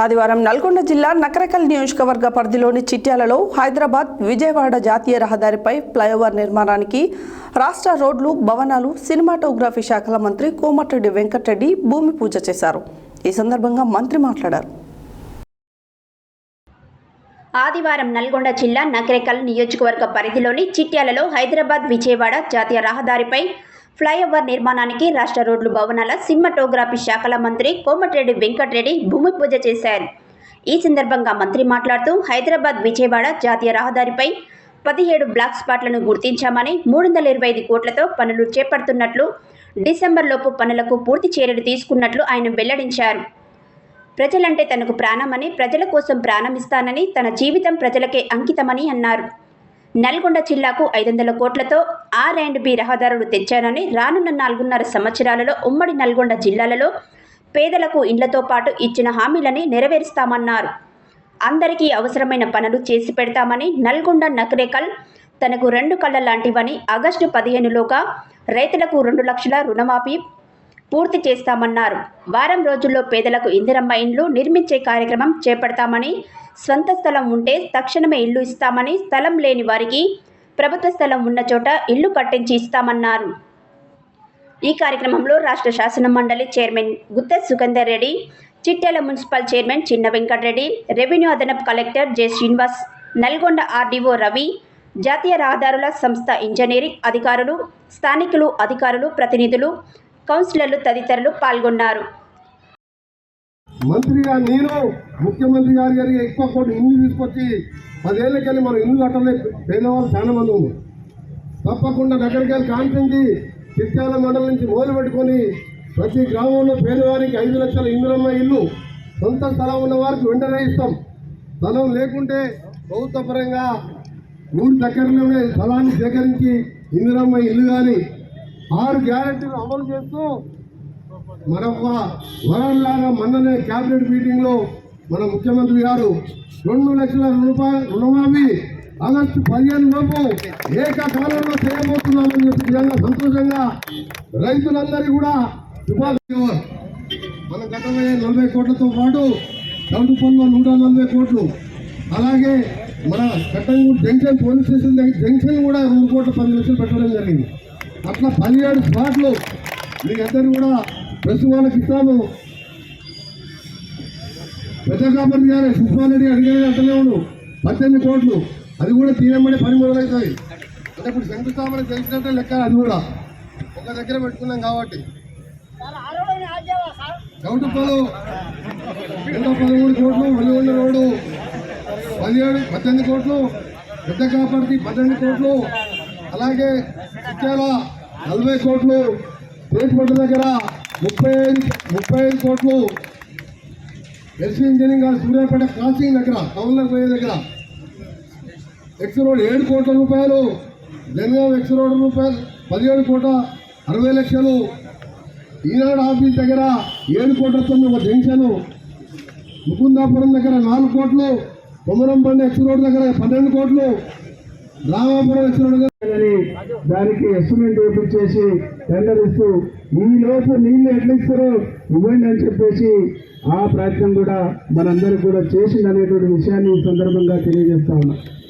ఆదివారం నల్గొండ జిల్లా నకరకల్ నియోజకవర్గ పరిధిలోని చిట్యాలలో హైదరాబాద్ విజయవాడ జాతీయ రహదారిపై ఫ్లైఓవర్ నిర్మాణానికి రాష్ట్ర రోడ్లు భవనాలు సినిమాటోగ్రఫీ శాఖల మంత్రి కోమటిరెడ్డి వెంకటరెడ్డి భూమి పూజ చేశారు. ఈ సందర్భంగా మంత్రి మాట్లాడారు. ఆదివారం నల్గొండ జిల్లా నకరేకల్ నియోజకవర్గ పరిధిలోని చిట్యాలలో హైదరాబాద్ విజయవాడ జాతీయ రహదారిపై ఫ్లైఓవర్ నిర్మాణానికి రాష్ట్ర రోడ్లు భవనాల సినిమాటోగ్రఫీ శాఖల మంత్రి కోమటిరెడ్డి వెంకటరెడ్డి భూమి పూజ చేశారు. ఈ సందర్భంగా మంత్రి మాట్లాడుతూ హైదరాబాద్ విజయవాడ జాతీయ రహదారిపై పదిహేడు బ్లాక్ స్పాట్లను గుర్తించామని మూడు వందల ఇరవై ఐదు కోట్లతో పనులు చేపడుతున్నట్లు డిసెంబర్లోపు పనులకు పూర్తి చర్యలు తీసుకున్నట్లు ఆయన వెల్లడించారు. ప్రజలంటే తనకు ప్రాణమని ప్రజల కోసం ప్రాణమిస్తానని తన జీవితం ప్రజలకే అంకితమని అన్నారు. నల్గొండ జిల్లాకు ఐదు వందల కోట్లతో ఆర్ అండ్ బి రహదారులు తెచ్చానని రానున్న నాలుగున్నర సంవత్సరాలలో ఉమ్మడి నల్గొండ జిల్లాలలో పేదలకు ఇండ్లతో పాటు ఇచ్చిన హామీలని నెరవేరుస్తామన్నారు. అందరికీ అవసరమైన పనులు చేసి పెడతామని నల్గొండ నకరేకల్ తనకు రెండు కళ్ళ లాంటివని ఆగస్టు పదిహేనులోగా రైతులకు రెండు లక్షల రుణమాఫీ పూర్తి చేస్తామన్నారు. వారం రోజుల్లో పేదలకు ఇందిరమ్మ ఇండ్లు నిర్మించే కార్యక్రమం చేపడతామని స్వంత స్థలం ఉంటే తక్షణమే ఇల్లు ఇస్తామని స్థలం లేని వారికి ప్రభుత్వ స్థలం ఉన్న చోట ఇల్లు కట్టించి ఇస్తామన్నారు. ఈ కార్యక్రమంలో రాష్ట్ర శాసన మండలి chairman Gutha Sukender Reddy Chityal municipal chairman Chinna Venkatreddy revenue అదనపు collector J Srinivas Nalgonda RDO Ravi జాతీయ రహదారుల సంస్థ ఇంజనీరింగ్ అధికారులు స్థానికులు అధికారులు ప్రతినిధులు కౌన్సిలర్లు తదితరులు పాల్గొన్నారు. మంత్రిగా నేను ముఖ్యమంత్రి గారి గారికి ఎక్కువ కోటి ఇల్లు తీసుకొచ్చి పదేళ్ళకెళ్ళి మనం ఇల్లు కట్టలే పేదవాళ్ళు చాలా మంది ఉన్నారు. తప్పకుండా దగ్గరికి వెళ్ళి కాన్ఫరెన్సి చిత్యాల మండలం నుంచి మొదలు పెట్టుకొని ప్రతి గ్రామంలో పేదవారికి ఐదు లక్షల ఇందులమ్మ ఇల్లు సొంత స్థలం ఉన్న వారికి వెంటనే ఇస్తాం. స్థలం లేకుంటే ప్రభుత్వ పరంగా ఊరి దగ్గరలోనే స్థలాన్ని సేకరించి ఇందిరమ్మ ఇల్లు కానీ ఆరు గ్యారెంటీలు అమలు చేస్తూ మన వరంలాగా మొన్ననే క్యాబినెట్ మీటింగ్లో మన ముఖ్యమంత్రి గారు రెండు లక్షల రూపాయలు రుణమాఫీ ఆగస్టు పదిహేను లోపు ఏకకాలంలో చేయబోతున్నామని చెప్పి నిజంగా సంతోషంగా రైతులందరికీ కూడా మన గతమే నలభై కోట్లతో పాటు చౌటు పనులు నూట నలభై కోట్లు. అలాగే మన Kattangur junction police station junction కూడా రెండు కోట్ల పది లక్షలు పెట్టడం జరిగింది. అట్లా పదిహేడు స్పాట్లు మీ అందరు కూడా ప్రెస్ వాళ్ళకి ఇస్తాను పెద్ద కాపరి గారు సుష్మారెడ్డి అడిగిన అంటలేవుడు పద్దెనిమిది కోట్లు. అది కూడా తీయమని పని మొదలవుతాయి. అంటే ఇప్పుడు శంకుస్థాపన చేసినట్టే లెక్క అది కూడా. ఒక దగ్గర పెట్టుకున్నాం కాబట్టి. చౌటుప్పలు నూట పదమూడు కోట్లు వెలుగొండ రోడ్డు పదిహేడు పద్దెనిమిది కోట్లు. పెద్ద కాపర్తి పద్దెనిమిది కోట్లు. అలాగే ఇచ్చాల నలభై కోట్లు తేజ్పట్ట దగ్గర ముప్పై ఐదు ముప్పై ఐదు కోట్లు ఎస్సీ ఇంజనీరింగ్ కాదు సూర్యాపేట క్రాసింగ్ దగ్గర టౌన్లోకి పోయే దగ్గర. ఎక్స్ రోడ్ ఏడు కోట్ల రూపాయలు జనగాం ఎక్స్ రోడ్ రూపాయలు పదిహేడు కోట్ల అరవై లక్షలు. ఈనాడు ఆఫీస్ దగ్గర ఏడు కోట్లతో ఒక జంక్షన్ ముకుందాపురం దగ్గర నాలుగు కోట్లు కొమరంపల్లి ఎక్స్ రోడ్ దగ్గర పన్నెండు కోట్లు. రామాపురం ఎక్స్ రోడ్ దగ్గర దానికి ఎస్టిమేట్ వేపించేసి టెండర్ ఇస్తూ ఈలోపు నీళ్ళు నీళ్ళు ఎట్లా ఇస్తారో ఇవ్వండి అని చెప్పేసి ఆ ప్రయత్నం కూడా మనందరూ కూడా చేసింది అనేటువంటి విషయాన్ని ఈ సందర్భంగా తెలియజేస్తా ఉన్నా.